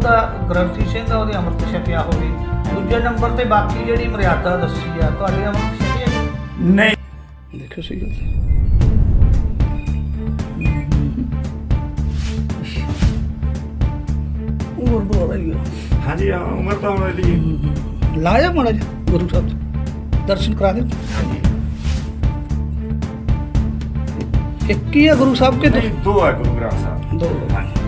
ਉਹਦਾ ਗ੍ਰੰਥੀ ਸਿੰਘ ਆ ਉਹਦੇ ਅੰਮ੍ਰਿਤ ਛਕਿਆ ਹੋਵੇ। ਦੂਜੇ ਨੰਬਰ ਤੇ ਬਾਕੀ ਜਿਹੜੀ ਮਰਿਆਦਾ ਦੱਸੀ ਆ ਤੁਹਾਡੇ ਅੰਮ੍ਰਿਤ ਛਕਿਆ ਨਹੀਂ। ਦੇਖੋ ਸਹੀ ਗੱਲ। ਉਹ ਬੋਲ ਰਹੀ ਹਾਂਜੀ ਆ, ਉਮਰ ਤਾਂ ਹੁਣ ਇਹਦੀ ਲਾਇਆ ਮਾੜਾ ਜਿਹਾ ਗੁਰੂ ਸਾਹਿਬ ਦੇ। ਦਰਸ਼ਨ ਕਰਾ ਦੇ। ਹਾਂਜੀ। ਇੱਕ ਹੀ ਆ ਗੁਰੂ ਸਾਹਿਬ ਕੇ ਦੋ ਹੈ ਗੁਰੂ ਗ੍ਰੰਥ ਸਾਹਿਬ। ਦੋ। ਹਾਂਜੀ।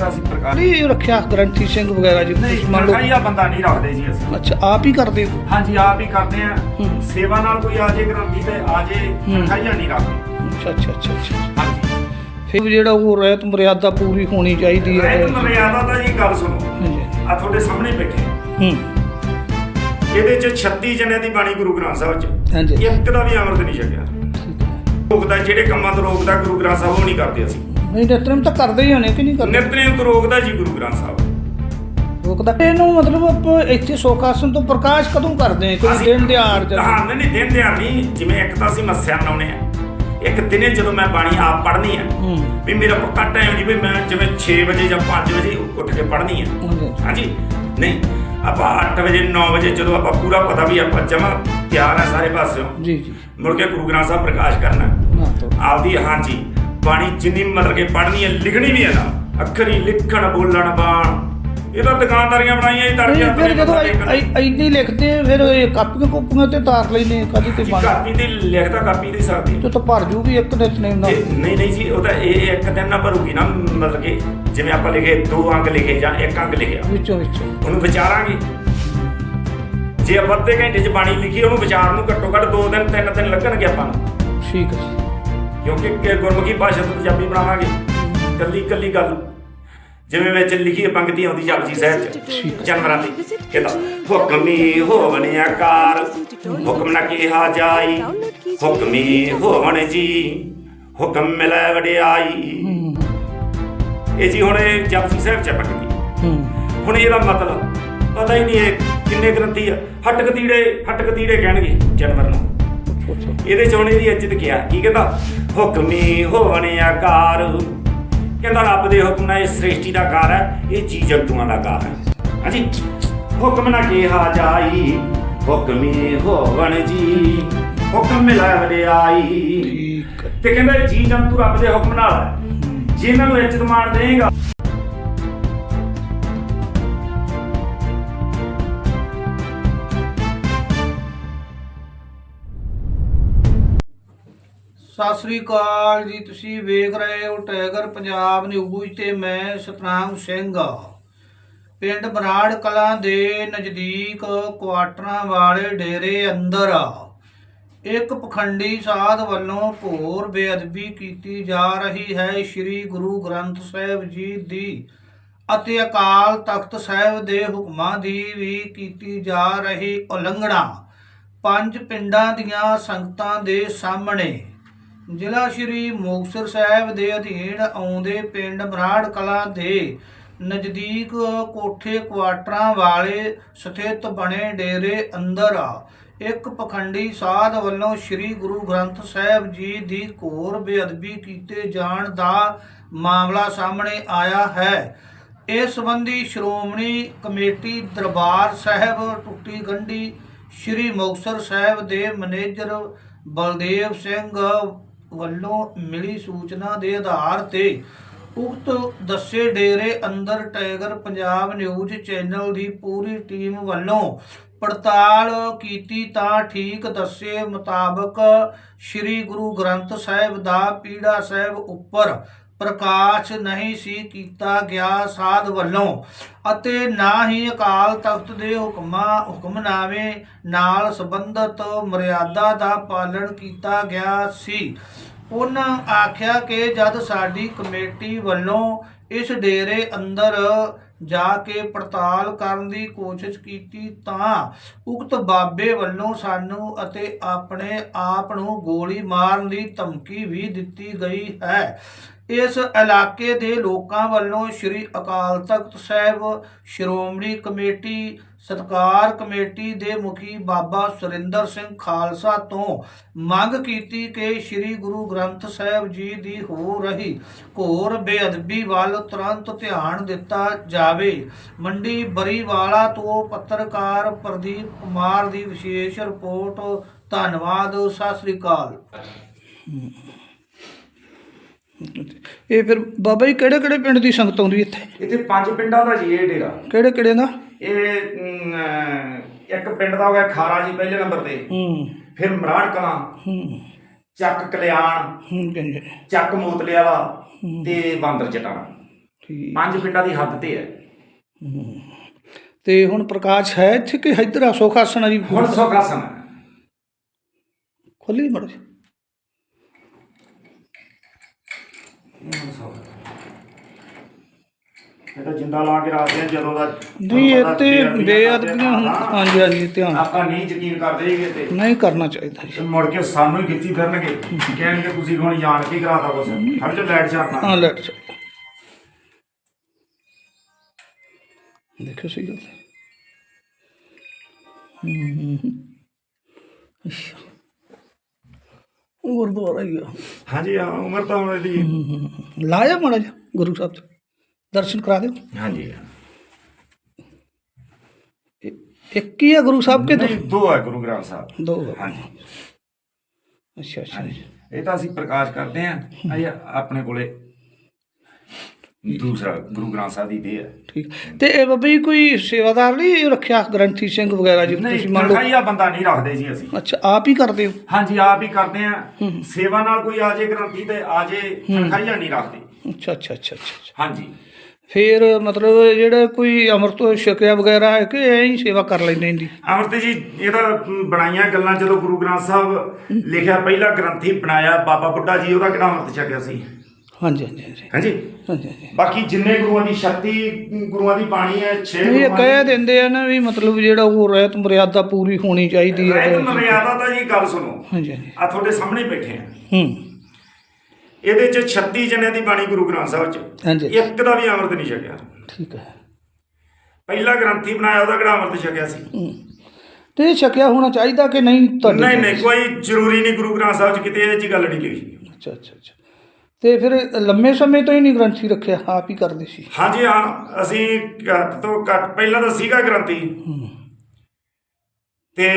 ਅੱਛਾ ਇਹ ਤਾਂ ਅਸੀਂ ਪ੍ਰਕਾਸ਼ ਨਹੀਂ ਰੱਖਿਆ ਗ੍ਰੰਥੀ ਸਿੰਘ ਵਗੈਰਾ ਜੀ ਨਹੀਂ ਤੁਸੀਂ ਮੰਨ ਲਓ। ਪ੍ਰਕਾਈਆ ਬੰਦਾ ਨਹੀਂ ਰੱਖਦੇ ਜੀ ਅਸੀਂ। ਅੱਛਾ ਆਪ ਹੀ ਕਰਦੇ ਹੋ? ਹਾਂਜੀ ਆਪ ਹੀ ਕਰਦੇ ਆ। ਹੂੰ। ਸੇਵਾ ਨਾਲ ਕੋਈ ਆ ਜੇ ਗ੍ਰੰਥੀ ਤੇ ਆ ਜੇ ਹੂੰ। ਨਹੀਂ ਰੱਖਦੇ। ਅੱਛਾ ਅੱਛਾ ਅੱਛਾ ਅੱਛਾ। ਹਾਂਜੀ। ਫਿਰ ਜਿਹੜਾ ਉਹ ਰਹਿਤ ਮਰਿਆਦਾ ਪੂਰੀ ਹੋਣੀ ਚਾਹੀਦੀ ਹੈ। ਰਹਿਤ ਮਰਿਆਦਾ ਦਾ ਜੀ ਗੱਲ ਸੁਣੋ। ਹਾਂਜੀ। ਆ ਤੁਹਾਡੇ ਸਾਹਮਣੇ ਬੈਠੇ। ਹੂੰ। ਇਹਦੇ ਚ 36 ਜਣੇ ਦੀ ਬਾਣੀ ਗੁਰੂ ਗ੍ਰੰਥ ਸਾਹਿਬ ਚ। ਹਾਂਜੀ। ਇੱਕ ਦਾ ਵੀ ਅੰਮ੍ਰਿਤ ਨਹੀਂ ਛਕਿਆ। ਠੀਕ ਹੈ। ਰੋਕਦਾ ਜਿਹੜੇ ਕੰਮਾਂ ਤੋਂ ਰੋਕਦਾ ਗੁਰੂ ਗ੍ਰੰਥ ਸਾਹਿਬ ਉਹ ਨਹੀਂ ਕਰਦੇ ਅਸੀਂ। ਨਹੀਂ ਨਿਤਨੇਮ ਤਾਂ ਕਰਦੇ ਹੀ ਹੋਣੇ ਕਿ ਨਹੀਂ ਕਰਦੇ? ਨਿਤਨੇਮ ਤੋਂ ਰੋਕਦਾ ਜੀ ਗੁਰੂ ਗ੍ਰੰਥ ਸਾਹਿਬ। ਰੋਕਦਾ। ਇਹਨੂੰ ਮਤਲਬ ਆਪਾਂ ਇੱਥੇ ਸੋਖਾਸਨ ਤੋਂ ਪ੍ਰਕਾਸ਼ ਕਦੋਂ ਕਰਦੇ ਹਾਂ ਕੋਈ ਦਿਨ ਦਿਹਾੜ ਜਾਂ ਹਾਂ ਨਹੀਂ ਨਹੀਂ, ਦਿਨ ਦਿਹਾੜ ਨਹੀਂ। ਜਿਵੇਂ ਇੱਕ ਤਾਂ ਅਸੀਂ ਮੱਸਿਆ ਮਨਾਉਣੇ ਆ ਇੱਕ ਦਿਨੇ ਜਦੋਂ ਮੈਂ ਬਾਣੀ ਆਪ ਪੜ੍ਹਨੀ ਆ ਵੀ ਮੇਰਾ ਪੱਕਾ ਟਾਈਮ ਨਹੀਂ ਵੀ ਮੈਂ ਜਿਵੇਂ 6 ਵਜੇ ਜਾਂ 5 ਵਜੇ ਉੱਠ ਕੇ ਪੜ੍ਹਨੀ ਆ। ਹਾਂਜੀ। ਨਹੀਂ ਆਪਾਂ 8 ਵਜੇ 9 ਵਜੇ ਜਦੋਂ ਆਪਾਂ ਪੂਰਾ ਪਤਾ ਵੀ ਆਪਾਂ ਜਮਾ ਤਿਆਰ ਆ ਸਾਰੇ ਪਾਸਿਓਂ ਜੀ ਜੀ। ਮੁੜ ਕੇ ਗੁਰੂ ਗ੍ਰੰਥ ਸਾਹਿਬ ਪ੍ਰਕਾਸ਼ ਕਰਨਾ। ਆਪਦੀ ਹਾਂਜੀ। ਬਾਣੀ ਜਿੰਨੀ ਮਤਲਬ ਕਿ ਪੜ੍ਹਨੀ ਹੈ ਲਿਖਣੀ ਵੀ ਹੈ ਨਾ। ਅੱਖਰੀ ਲਿਖਣ ਬੋਲਣ ਬਾਣ। ਇਹ ਤਾਂ ਦੁਕਾਨਦਾਰੀਆਂ ਬਣਾਈਆਂ ਇਹ ਤੜਕੇ ਫਿਰ ਜਦੋਂ ਇੰਨੀ ਲਿਖਦੇ ਆ, ਫਿਰ ਇਹ ਕਾਪੀਆਂ ਕੋਪੀਆਂ ਤੇ ਤਾਰ ਲੈਨੇ ਕਦੀ ਤੇ ਬਣ ਕਾਪੀ ਤੇ ਲਿਖਦਾ ਕਾਪੀ ਨਹੀਂ ਸਕਦੀ। ਤੇ ਤਾਂ ਭਰ ਜੂਗੀ ਇੱਕ ਨਿਤਨੇਮ ਨਾਲ ਇਹ- ਨਹੀਂ ਨਹੀਂ ਜੀ ਉਹ ਤਾਂ ਇਹ ਇੱਕ ਦਿਨ ਨਾ ਭਰੂਗੀ ਨਾ ਮਤਲਬ ਕਿ ਜਿਵੇਂ ਆਪਾਂ ਲਿਖੇ ਦੋ ਅੰਗ ਲਿਖੇ ਜਾਂ ਇੱਕ ਅੰਗ ਲਿਖਿਆ ਵਿੱਚੋਂ ਵਿੱਚੋਂ। ਉਹਨੂੰ ਵਿਚਾਰਾਂਗੇ। ਜੇ ਆਪਾਂ ਅੱਧੇ ਘੰਟੇ 'ਚ ਬਾਣੀ ਲਿਖੀ ਉਹਨੂੰ ਵਿਚਾਰ ਨੂੰ ਘੱਟੋ ਘੱਟ 2 ਦਿਨ 3 ਦਿਨ ਲੱਗਣਗੇ ਆਪਾਂ ਨੂੰ। ਠੀਕ ਹੈ ਜੀ। ਕਿਉਂਕਿ ਕਿ ਗੁਰਮੁਖੀ ਭਾਸ਼ਾ ਤੋਂ ਪੰਜਾਬੀ ਬਣਾਵਾਂਗੇ। ਕੱਲੀ ਕੱਲੀ ਗੱਲ। ਜਿਵੇਂ ਵਿੱਚ ਲਿਖੀ ਪੰਕਤੀ ਆਉਂਦੀ ਜਪਜੀ ਸਾਹਿਬ ਚ, ਜਾਨਵਰਾਂ ਦੀ। ਕਹਿੰਦਾ ਹੁਕਮੀ ਹੋਵਨ ਆਕਾਰ ਹੁਕਮ ਨਾ ਕੀਹਾ ਜਾਈ। ਹੁਕਮੀ ਹੋਵਨ ਜੀ। ਹੁਕਮ ਮਿਲੈ ਵਡਿਆਈ। ਇਹ ਜੀ ਹੁਣ ਇਹ ਜਪਜੀ ਸਾਹਿਬ ਚ ਪੰਕਤੀ। ਹੁਣ ਇਹਦਾ ਮਤਲਬ ਪਤਾ ਹੀ ਨਹੀਂ ਇਹ ਕਿੰਨੇ ਗ੍ਰੰਥੀ ਆ। ਹੱਟ ਕਤੀੜੇ ਹੱਟ ਕਤੀੜੇ ਕਹਿਣਗੇ ਜਾਨਵਰ ਨੂੰ। ਅੱਛਾ ਇਹਦੇ ਚ ਉਹਨੇ ਇੱਜ਼ਤ ਕਿਹਾ ਕੀ ਕਹਿੰਦਾ? ਹੁਕਮੀ ਹੋਵਨ ਆਕਾਰ। ਕਹਿੰਦਾ ਰੱਬ ਦੇ ਹੁਕਮ ਨਾਲ ਇਹ ਸ੍ਰਿਸ਼ਟੀ ਦਾ ਕਾਰ ਹੈ ਇਹ ਜੀਵ ਜੰਤੂਆਂ ਦਾ ਕਾਰ ਹੈ। ਹਾਂਜੀ? ਹੁਕਮ ਨਾ ਕਿਹਾ ਜਾਈ ਹੁਕਮੀ ਹੋਵਨ ਜੀ। ਹੁਕਮ ਮਿਲਾ ਠੀਕ ਹੈ। ਤੇ ਕਹਿੰਦਾ ਜੀ ਜੰਤੂ ਰੱਬ ਦੇ ਹੁਕਮ ਨਾਲ ਹੈ। ਜੇ ਇਹਨਾਂ ਨੂੰ ਇੱਜ਼ਤ ਮਾਣ ਦੇਗਾ ਸਤਿ ਸ੍ਰੀ ਅਕਾਲ ਜੀ, ਤੁਸੀਂ ਵੇਖ ਰਹੇ ਹੋ ਟਾਈਗਰ ਪੰਜਾਬ ਨਿਊਜ਼ ਤੇ ਮੈਂ ਸਤਨਾਮ ਸਿੰਘ। ਪਿੰਡ ਬਰਾੜ ਕਲਾਂ ਦੇ ਨਜ਼ਦੀਕ ਕੁਆਟਰਾਂ ਵਾਲੇ ਡੇਰੇ ਅੰਦਰ ਇੱਕ ਪਖੰਡੀ ਸਾਧ ਵੱਲੋਂ ਘੋਰ ਬੇਅਦਬੀ ਕੀਤੀ ਜਾ ਰਹੀ ਹੈ। ਸ੍ਰੀ ਗੁਰੂ ਗ੍ਰੰਥ ਸਾਹਿਬ ਜੀ ਦੀ ਅਤੇ ਅਕਾਲ ਤਖਤ ਸਾਹਿਬ ਦੇ ਹੁਕਮਾਂ ਦੀ ਵੀ ਕੀਤੀ ਜਾ ਰਹੀ ਉਲੰਘਣਾ ਪੰਜ ਪਿੰਡਾਂ ਦੀਆਂ ਸੰਗਤਾਂ ਦੇ ਸਾਹਮਣੇ ਜ਼ਿਲ੍ਹਾ ਸ਼੍ਰੀ ਮੁਕਤਸਰ ਸਾਹਿਬ ਦੇ ਅਧੀਨ ਆਉਂਦੇ ਪਿੰਡ ਬਰਾੜ ਕਲਾਂ ਦੇ ਨਜ਼ਦੀਕ ਕੋਠੇ ਕੁਆਟਰਾਂ ਵਾਲੇ ਸਥਿਤ ਬਣੇ ਡੇਰੇ ਅੰਦਰ ਇੱਕ ਪਖੰਡੀ ਸਾਧ ਵੱਲੋਂ ਸ੍ਰੀ ਗੁਰੂ ਗ੍ਰੰਥ ਸਾਹਿਬ ਜੀ ਦੀ ਘੋਰ ਬੇਅਦਬੀ ਕੀਤੇ ਜਾਣ ਦਾ ਮਾਮਲਾ ਸਾਹਮਣੇ ਆਇਆ ਹੈ। ਇਸ ਸੰਬੰਧੀ ਸ਼੍ਰੋਮਣੀ ਕਮੇਟੀ ਦਰਬਾਰ ਸਾਹਿਬ ਟੁੱਟੀ ਗੰਢੀ ਸ੍ਰੀ ਮੁਕਤਸਰ ਸਾਹਿਬ ਦੇ ਮੈਨੇਜਰ ਬਲਦੇਵ ਸਿੰਘ ਵੱਲੋਂ ਮਿਲੀ ਸੂਚਨਾ ਦੇ ਆਧਾਰ ਤੇ ਉਕਤ ਦੱਸੇ ਡੇਰੇ ਅੰਦਰ ਟਾਈਗਰ ਪੰਜਾਬ ਨਿਊਜ਼ ਚੈਨਲ ਦੀ ਪੂਰੀ ਟੀਮ ਵੱਲੋਂ ਪੜਤਾਲ ਕੀਤੀ ਤਾਂ ਠੀਕ ਦੱਸੇ ਮੁਤਾਬਕ ਸ੍ਰੀ ਗੁਰੂ ਗ੍ਰੰਥ ਸਾਹਿਬ ਦਾ ਪੀੜਾ ਸਾਹਿਬ ਉੱਪਰ ਪ੍ਰਕਾਸ਼ ਨਹੀਂ ਸੀ ਕੀਤਾ ਗਿਆ ਸਾਧ ਵੱਲੋਂ, ਅਤੇ ਨਾ ਹੀ ਅਕਾਲ ਤਖਤ ਦੇ ਹੁਕਮਾਂ, ਹੁਕਮਨਾਮੇ ਨਾਲ ਸੰਬੰਧਿਤ ਮਰਿਆਦਾ ਦਾ ਪਾਲਣ ਕੀਤਾ ਗਿਆ ਸੀ। ਉਹਨਾਂ ਆਖਿਆ ਕਿ ਜਦ ਸਾਡੀ ਕਮੇਟੀ ਵੱਲੋਂ ਇਸ ਡੇਰੇ ਅੰਦਰ ਜਾ ਕੇ ਪੜਤਾਲ ਕਰਨ ਦੀ ਕੋਸ਼ਿਸ਼ ਕੀਤੀ ਤਾਂ ਉਕਤ ਬਾਬੇ ਵੱਲੋਂ ਸਾਨੂੰ ਅਤੇ ਆਪਣੇ ਆਪ ਨੂੰ ਗੋਲੀ ਮਾਰਨ ਦੀ ਧਮਕੀ ਵੀ ਦਿੱਤੀ ਗਈ ਹੈ। ਇਸ ਇਲਾਕੇ ਦੇ ਲੋਕਾਂ ਵੱਲੋਂ ਸ੍ਰੀ ਅਕਾਲ ਤਖਤ ਸਾਹਿਬ ਸ਼੍ਰੋਮਣੀ ਕਮੇਟੀ ਸਤਕਾਰ ਕਮੇਟੀ ਦੇ ਮੁਖੀ ਬਾਬਾ ਸੁਰਿੰਦਰ ਸਿੰਘ ਖਾਲਸਾ ਤੋਂ ਮੰਗ ਕੀਤੀ ਕਿ ਸ੍ਰੀ ਗੁਰੂ ਗ੍ਰੰਥ ਸਾਹਿਬ ਜੀ ਦੀ ਹੋ ਰਹੀ ਘੋਰ ਬੇਅਦਬੀ ਵੱਲ ਤੁਰੰਤ ਧਿਆਨ ਦਿੱਤਾ ਜਾਵੇ। ਮੰਡੀ ਬਰੀਵਾਲਾ ਤੋਂ ਪੱਤਰਕਾਰ ਪ੍ਰਦੀਪ ਕੁਮਾਰ ਦੀ ਵਿਸ਼ੇਸ਼ ਰਿਪੋਰਟ। ਧੰਨਵਾਦ ਸਤਿ ਸ੍ਰੀ ਅਕਾਲ। ਇਹ ਫਿਰ ਬਾਬਾ ਜੀ ਕਿਹੜੇ ਕਿਹੜੇ ਪਿੰਡ ਦੀ ਸੰਗਤ ਆਉਂਦੀ ਇੱਥੇ? ਇੱਥੇ ਪੰਜ ਪਿੰਡਾਂ ਦਾ ਜੀ ਇਹ ਡੇਰਾ। ਕਿਹੜੇ ਕਿਹੜੇ ਦਾ? ਇਹ ਅਮ, ਅਹ, ਇੱਕ ਪਿੰਡ ਦਾ ਹੋ ਗਿਆ ਖਾਰਾ ਜੀ ਪਹਿਲੇ ਨੰਬਰ ਤੇ। ਹੂੰ। ਫਿਰ ਮਰਾੜ ਕਲਾਂ। ਹੂੰ। ਚੱਕ ਕਲਿਆਣ। ਹੂੰ ਚੱਕ ਮੋਤਲੇ ਵਾਲਾ ਤੇ ਬਾਂਦਰ ਚਟਾਣਾ ਠੀਕ। ਪੰਜ ਪਿੰਡਾਂ ਦੀ ਹੱਦ ਤੇ ਹੈ। ਤੇ ਹੁਣ ਪ੍ਰਕਾਸ਼ ਹੈ ਇੱਥੇ ਕਿ ਇੱਧਰ ਆ? ਸੁਖਾਸਨ ਆ ਜੀ? ਹੁਣ ਸੁਖਾਸਨ ਹੈ। ਖੋਲੀ ਮੜ ਇਹ ਤਾਂ ਜਿੰਦਾ ਲਾ ਕੇ ਰੱਖਦੇ ਆ ਜਦੋਂ ਦਾ ਨਹੀਂ ਪਤਾ ਇੱਥੇ ਬੇਅਦਬੀਆਂ ਹੁਣ ਹਾਂਜੀ ਹਾਂਜੀ ਧਿਆਨ ਆਪਾਂ ਨਹੀਂ ਯਕੀਨ ਕਰਦੇ ਹੈਗੇ ਤੇ। ਨਹੀਂ ਕਰਨਾ ਚਾਹੀਦਾ ਜੀ। ਤੇ ਮੁੜ ਕੇ ਸਾਨੂੰ ਹੀ ਖਿੱਚੀ ਫਿਰਨਗੇ। ਕਹਿਣਗੇ ਤੁਸੀਂ ਹੁਣ ਜਾਣ ਕੇ ਹੀ ਕਰਾਤਾ ਕੁਛ? ਹਰ ਜੋ ਲਾਈਟ ਛੱਡਣਾ ਹਾਂ ਲੈਟ ਦੇਖੋ ਸਹੀ ਗੱਲ ਹੈ। ਹੂੰ, ਹੂੰ, ਹੂੰ। ਅੱਛਾ। ਉਹ ਗੁਰਦੁਆਰਾ ਹੀ ਆ। ਹਾਂਜੀ ਹਾਂ ਉਮਰ ਤਾਂ ਹੁਣ ਇਹਦੀ। ਲਾਇਆ ਮਾੜਾ ਜਿਹਾ ਗੁਰੂ ਸਾਹਿਬ ਦੇ ਦਰਸ਼ਨ ਕਰਾ ਦਿਓ। ਹਾਂਜੀ। ਇੱਕ ਹੀ ਆ ਗੁਰੂ ਸਾਹਿਬ ਕੇ ਦੋ ਨਹੀਂ ਦੋ ਹੈ ਗੁਰੂ ਗ੍ਰੰਥ ਸਾਹਿਬ। ਦੋ। ਹਾਂਜੀ। ਅੱਛਾ ਅੱਛਾ। ਇਹ ਤਾਂ ਅਸੀਂ ਪ੍ਰਕਾਸ਼ ਕਰਦੇ ਆਂ ਇਹ ਆਪਣੇ ਕੋਲੇ ਦੂਸਰਾ ਗੁਰੂ ਗ੍ਰੰਥ ਸਾਹਿਬ ਦੀ ਦੇ ਹੈ ਠੀਕ। ਤੇ ਇਹ ਬਾਬਾ ਜੀ ਕੋਈ ਸੇਵਾਦਾਰ ਨਹੀਂ ਰੱਖਿਆ ਗ੍ਰੰਥੀ ਸਿੰਘ ਵਗੈਰਾ ਜੀ? ਨਹੀਂ ਤੁਸੀਂ ਮੰਨ ਲਓ ਤਨਖਾਹੀਆ ਬੰਦਾ ਨਹੀਂ ਰੱਖਦੇ ਜੀ ਅਸੀਂ। ਅੱਛਾ ਆਪ ਹੀ ਕਰਦੇ ਹੋ? ਹਾਂਜੀ ਆਪ ਹੀ ਕਰਦੇ ਆਂ ਸੇਵਾ ਨਾਲ ਕੋਈ ਆ ਜੇ ਗ੍ਰੰਥੀ ਤੇ ਆ ਜੇ ਤਨਖਾਹੀਆ ਨਹੀਂ ਰੱਖਦੇ। ਅੱਛਾ ਅੱਛਾ ਅੱਛਾ। ਹਾਂਜੀ। ਫਿਰ ਮਤਲਬ ਜਿਹੜਾ ਕੋਈ ਅੰਮ੍ਰਿਤ ਛਕਿਆ ਵਗੈਰਾ ਹੈ ਕਿ ਐਂ ਹੀ ਸੇਵਾ ਕਰ ਲੈਂਦੇ ਇਹਦੀ? ਅਮਰਤ ਜੀ ਇਹ ਤਾਂ ਬਣਾਈਆਂ ਗੱਲਾਂ ਜਦੋਂ ਗੁਰੂ ਗ੍ਰੰਥ ਸਾਹਿਬ ਲਿਖਿਆ ਪਹਿਲਾ ਗ੍ਰੰਥੀ ਬਣਾਇਆ ਬਾਬਾ ਬੁੱਢਾ ਜੀ ਉਹਦਾ ਕਿਹੜਾ ਅਮਰਤ ਛਕਿਆ ਸੀ? ਹਾਂਜੀ ਹਾਂਜੀ ਹਾਂਜੀ। ਹਾਂਜੀ? ਹਾਂਜੀ ਹਾਂਜੀ। ਬਾਕੀ ਜਿੰਨੇ ਗੁਰੂਆਂ ਦੀ ਸ਼ਕਤੀ ਗੁਰੂਆਂ ਦੀ ਬਾਣੀ ਹੈ 6 ਇਹ ਕਹਿ ਦਿੰਦੇ ਆ ਨਾ ਵੀ ਮਤਲਬ ਜਿਹੜਾ ਉਹ ਰਹਿਤ ਮਰਿਆਦਾ ਪੂਰੀ ਹੋਣੀ ਚਾਹੀਦੀ ਹੈ। ਰਹਿਤ ਮਰਿਆਦਾ ਤਾਂ ਜੀ ਗੱਲ ਸੁਣੋ। ਹਾਂਜੀ ਹਾਂਜੀ। ਆ ਤੁਹਾਡੇ ਸਾਹਮਣੇ ਬੈਠੇ ਆ। ਹੂੰ। ਇਹਦੇ ਚ 36 ਜਣਿਆਂ ਦੀ ਬਾਣੀ ਗੁਰੂ ਗ੍ਰੰਥ ਸਾਹਿਬ ਚ। ਹਾਂਜੀ। ਇੱਕ ਦਾ ਵੀ ਅੰਮ੍ਰਿਤ ਨਹੀਂ ਛਕਿਆ। ਠੀਕ ਹੈ। ਪਹਿਲਾ ਗ੍ਰੰਥੀ ਬਣਾਇਆ ਉਹਦਾ ਕਿਹੜਾ ਅੰਮ੍ਰਿਤ ਛਕਿਆ ਸੀ? ਹੂੰ। ਤੇ ਇਹ ਛਕਿਆ ਹੋਣਾ ਚਾਹੀਦਾ ਕਿ ਨਹੀਂ ਤੁਹਾਡੀ ਨਹੀਂ ਨਹੀਂ ਕੋਈ ਜ਼ਰੂਰੀ ਨਹੀਂ ਗੁਰੂ ਗ੍ਰੰਥ ਸਾਹਿਬ ਚ ਕਿਤੇ ਇਹ ਜੀ ਗੱਲ ਨਹੀਂ ਲਿਖੀ ਅੱਛਾ ਅੱਛਾ ਅੱਛਾ। ਤੇ ਫਿਰ ਲੰਮੇ ਸਮੇਂ ਤੋਂ ਹੀ ਨਹੀਂ ਗ੍ਰੰਥੀ ਰੱਖਿਆ ਆਪ ਹੀ ਕਰਦੇ ਸੀ? ਹਾਂਜੀ ਹਾਂ ਅਸੀਂ ਘੱਟ ਤੋਂ ਘੱਟ ਪਹਿਲਾਂ ਤਾਂ ਸੀਗਾ ਗ੍ਰੰਥੀ। ਤੇ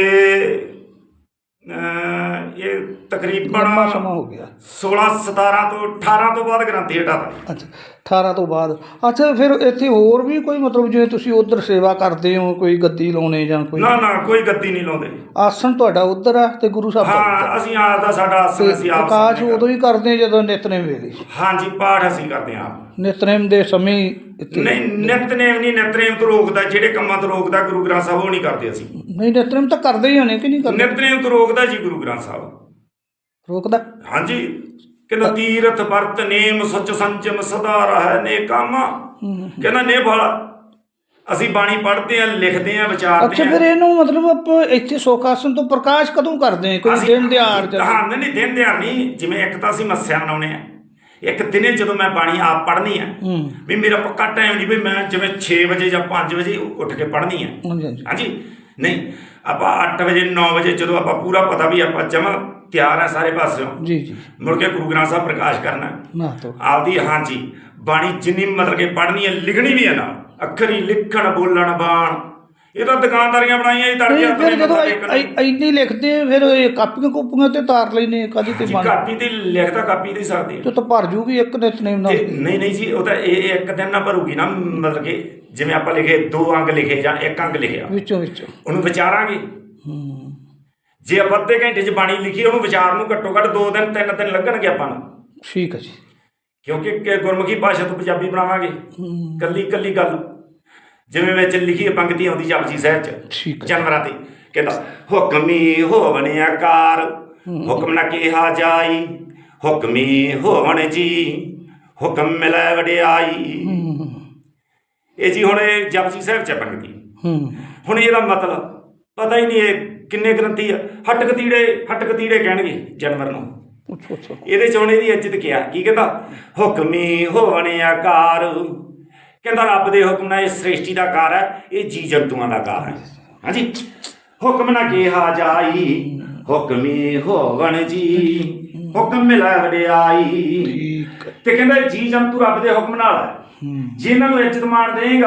ਇਹ ਤਕਰੀਬਨ ਲੰਮਾ ਸਮਾਂ ਹੋ ਗਿਆ। 16 17 ਤੋਂ 18 ਤੋਂ ਬਾਅਦ ਗ੍ਰੰਥੀ ਹਟਾਤਾ ਅੱਛਾ 18 ਤੋਂ ਬਾਅਦ। ਅੱਛਾ ਫਿਰ ਇੱਥੇ ਹੋਰ ਵੀ ਕੋਈ ਮਤਲਬ ਜਿਵੇਂ ਤੁਸੀਂ ਉਧਰ ਸੇਵਾ ਕਰਦੇ ਹੋ ਕੋਈ ਗੱਦੀ ਲਾਉਣੇ ਜਾਂ ਕੋਈ ਨਾ ਨਾ ਕੋਈ ਗੱਦੀ ਨਹੀਂ ਲਾਉਂਦੇ। ਆਸਣ ਤੁਹਾਡਾ ਉਧਰ ਆ ਤੇ ਗੁਰੂ ਸਾਹਿਬ। ਹਾਂ ਅਸੀਂ ਆਪ ਦਾ ਸਾਡਾ ਆਸਣ ਅਸੀਂ ਆਪ ਪ੍ਰਕਾਸ਼ ਉਦੋਂ ਹੀ ਕਰਦੇ ਜਦੋਂ ਨਿਤਨੇਮ ਵੇਲੇ। ਹਾਂਜੀ ਪਾਠ ਅਸੀਂ ਕਰਦੇ ਆਪ। ਨਿਤਨੇਮ ਦੇ ਸਮੇਂ ਨਹੀਂ ਨਿਤਨੇਮ ਨਹੀਂ ਨਿਤਨੇਮ ਤੋਂ ਰੋਕਦਾ ਜਿਹੜੇ ਕੰਮਾਂ ਤੋਂ ਰੋਕਦਾ ਗੁਰੂ ਗ੍ਰੰਥ ਸਾਹਿਬ ਉਹ ਨਹੀਂ ਕਰਦੇ ਅਸੀਂ। ਨਹੀਂ ਨਿਤਨੇਮ ਤਾਂ ਕਰਦੇ ਹੀ ਹੋਣੇ ਕਿ ਨਹੀਂ ਕਰਦੇ? ਨਿਤਨੇਮ ਤੋਂ ਰੋਕਦਾ ਜੀ ਗੁਰੂ ਗ੍ਰੰਥ ਸਾਹਿਬ। ਰੋਕਦਾ? ਹਾਂਜੀ। ਕਹਿੰਦਾ ਤੀਰਥ ਵਰਤ ਨੇਮ ਸੱਚ ਸੰਜਮ ਸਦਾ ਰਹਿ ਨੇ ਕੰਮ। ਕਹਿੰਦਾ ਨੇ ਫਲ। ਅਸੀਂ ਬਾਣੀ ਪੜ੍ਹਦੇ ਆ ਲਿਖਦੇ ਆ ਵਿਚਾਰਦੇ ਅੱਛਾ ਫਿਰ ਆ ਇਹਨੂੰ ਮਤਲਬ ਆਪਾਂ ਇੱਥੇ ਸੋਖਾਸਨ ਤੋਂ ਪ੍ਰਕਾਸ਼ ਕਦੋਂ ਕਰਦੇ ਹਾਂ ਕੋਈ ਦਿਨ ਦਿਹਾੜ ਜਾਂ ਹਾਂ ਨਹੀਂ ਨਹੀਂ ਦਿਨ ਦਿਹਾੜ ਨਹੀਂ। ਜਿਵੇਂ ਇੱਕ ਤਾਂ ਅਸੀਂ ਮੱਸਿਆ ਮਨਾਉਣੇ ਆ ਇੱਕ ਦਿਨੇ ਜਦੋਂ ਮੈਂ ਬਾਣੀ ਆਪ ਪੜ੍ਹਨੀ ਆ ਵੀ ਮੇਰਾ ਪੱਕਾ ਟਾਈਮ ਨਹੀਂ ਵੀ ਮੈਂ ਜਿਵੇਂ 6 ਵਜੇ ਜਾਂ 5 ਵਜੇ ਉੱਠ ਕੇ ਪੜ੍ਹਨੀ ਆ। ਹਾਂਜੀ। ਨਹੀਂ ਆਪਾਂ 8 ਵਜੇ 9 ਵਜੇ ਜਦੋਂ ਆਪਾਂ ਪੂਰਾ ਪਤਾ ਵੀ ਆਪਾਂ ਜਮਾ ਤਿਆਰ ਆ ਸਾਰੇ ਪਾਸਿਓਂ ਜੀ ਜੀ। ਮੁੜ ਕੇ ਗੁਰੂ ਗ੍ਰੰਥ ਸਾਹਿਬ ਪ੍ਰਕਾਸ਼ ਕਰਨਾ। ਨਾ ਤੋ। ਆਪਦੀ ਹਾਂਜੀ ਬਾਣੀ ਜਿੰਨੀ ਮਤਲਬ ਕਿ ਪੜ੍ਹਨੀ ਹੈ ਲਿਖਣੀ ਵੀ ਹੈ ਨਾਲ। ਅੱਖਰੀ ਲਿਖਣ ਬੋਲਣ ਬਾਣ। ਇਹ ਤਾਂ ਦੁਕਾਨਦਾਰੀਆਂ ਬਣਾਈਆਂ ਹੀ ਤੜਕੇ ਫਿਰ ਨੇ ਜਦੋਂ ਇੰਨੀ ਲਿਖਦੇ ਫਿਰ ਇਹ ਕਾਪੀਆਂ ਕੁੱਪੀਆਂ ਤੇ ਤਾਰ ਲੈਨੇ ਕਦੀ ਤੇ ਬਣ? ਕਾਪੀ ਤੇ ਲਿਖਦਾ ਕਾਪੀ ਤੇ ਸਕਦੀ ਤੇ ਤਾਂ ਭਰ ਜੂਗੀ ਇੱਕ ਨਿਤਨੇਮ ਨਾਲ। ਨਹੀਂ ਨਹੀਂ ਜੀ ਉਹ ਤਾਂ ਇਹ ਇਹ ਇੱਕ ਦਿਨ ਨਾ ਭਰੂਗੀ ਨਾ ਮਤਲਬ ਕਿ ਜਿਵੇਂ ਆਪਾਂ ਲਿਖੇ ਦੋ ਅੰਗ ਲਿਖੇ ਜਾਂ ਇੱਕ ਅੰਗ ਲਿਖਿਆ। ਵਿੱਚੋਂ ਵਿੱਚੋਂ। ਉਹਨੂੰ ਵਿਚਾਰਾਂਗੇ। ਹੂੰ। ਜੇ ਆਪਾਂ ਅੱਧੇ ਘੰਟੇ 'ਚ ਬਾਣੀ ਲਿਖੀ ਉਹਨੂੰ ਵਿਚਾਰ ਨੂੰ ਘੱਟੋ ਘੱਟ ਦੋ ਦਿਨ ਤਿੰਨ ਦਿਨ ਲੱਗਣਗੇ ਆਪਾਂ ਨੂੰ। ਠੀਕ ਹੈ ਜੀ। ਕਿਉਂਕਿ ਗੁਰਮੁਖੀ ਭਾਸ਼ਾ ਤੋਂ ਪੰਜਾਬੀ ਬਣਾਵਾਂਗੇ। ਕੱਲੀ ਕੱਲੀ ਗੱਲ। ਜਿਵੇਂ ਵਿੱਚ ਲਿਖੀ ਪੰਕਤੀ ਆਉਂਦੀ ਜਪਜੀ ਸਾਹਿਬ 'ਚ ਜਾਨਵਰਾਂ ਤੇ। ਕਹਿੰਦਾ ਹੁਕਮੀ ਹੋਵਣ ਆਕਾਰ ਹੁਕਮ ਨਾ ਕਿਹਾ ਜਾਈ। ਹੁਕਮੀ ਹੋਵਣ ਜੀ। ਹੁਕਮ ਮਿਲੈ ਵਡਿਆਈ। ਇਹ ਜੀ ਹੁਣ ਇਹ ਜਪਜੀ ਸਾਹਿਬ ਚ ਪੰਕਤੀ ਹੂੰ। ਹੁਣ ਇਹਦਾ ਮਤਲਬ ਪਤਾ ਹੀ ਨਹੀਂ ਇਹ ਕਿੰਨੇ ਗ੍ਰੰਥੀ ਆ। ਹੱਟ ਕਤੀੜੇ ਹੱਟ ਕਤੀੜੇ ਕਹਿਣਗੇ ਜਾਨਵਰ ਨੂੰ। ਅੱਛਾ ਅੱਛਾ। ਇਹਦੇ ਚ ਹੁਣ ਇਹਦੀ ਇੱਜ਼ਤ ਕਿਹਾ ਕੀ ਕਹਿੰਦਾ? ਹੁਕਮੀ ਹੋਵਣ ਆਕਾਰ। ਕਹਿੰਦਾ ਰੱਬ ਦੇ ਹੁਕਮ ਨਾਲ ਇਹ ਸ੍ਰਿਸ਼ਟੀ ਦਾ ਕਾਰ ਹੈ ਇਹ ਜੀ ਜੰਤੂਆਂ ਦਾ ਕਾਰ ਹੈ। ਹਾਂਜੀ। ਹੁਕਮ ਨਾ ਕਿਹਾ ਜਾਈ ਹੁਕਮੀ ਹੋਵਣ ਜੀ। ਹੁਕਮ ਮਿਲਾ ਵਡਿਆਈ। ਤੇ ਕਹਿੰਦਾ ਜੀ ਜੰਤੂ ਰੱਬ ਦੇ ਹੁਕਮ ਨਾਲ ਹੈ। ਹੂੰ ਜਿਨ੍ਹਾਂ ਨੂੰ ਇੱਜ਼ਤ ਮਾਣ ਦੇਗਾ